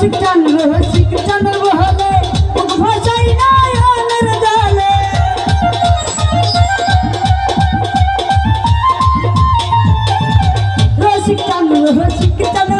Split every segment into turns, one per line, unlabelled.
You've done の星くたの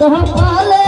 la la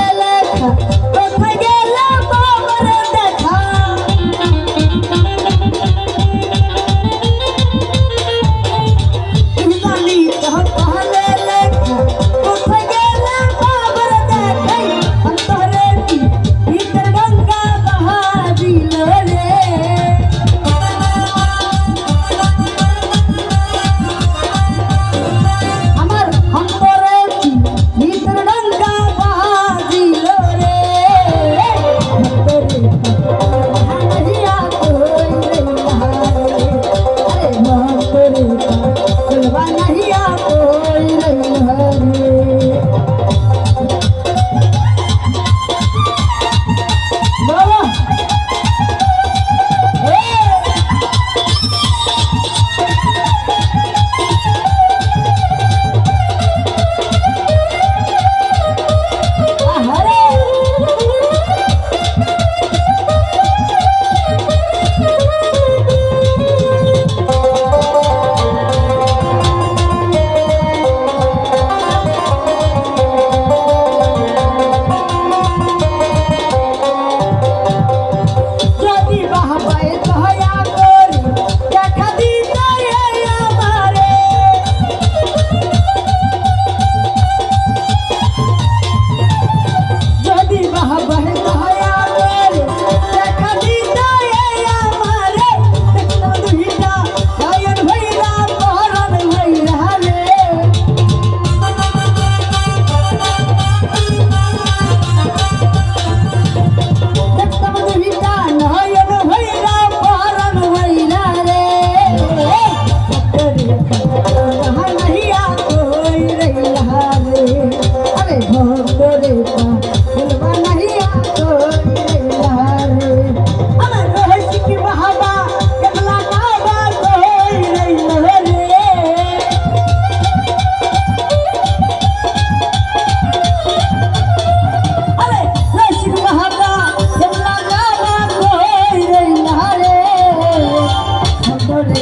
আরে ভক্ত রে পা ফুলবানা अरे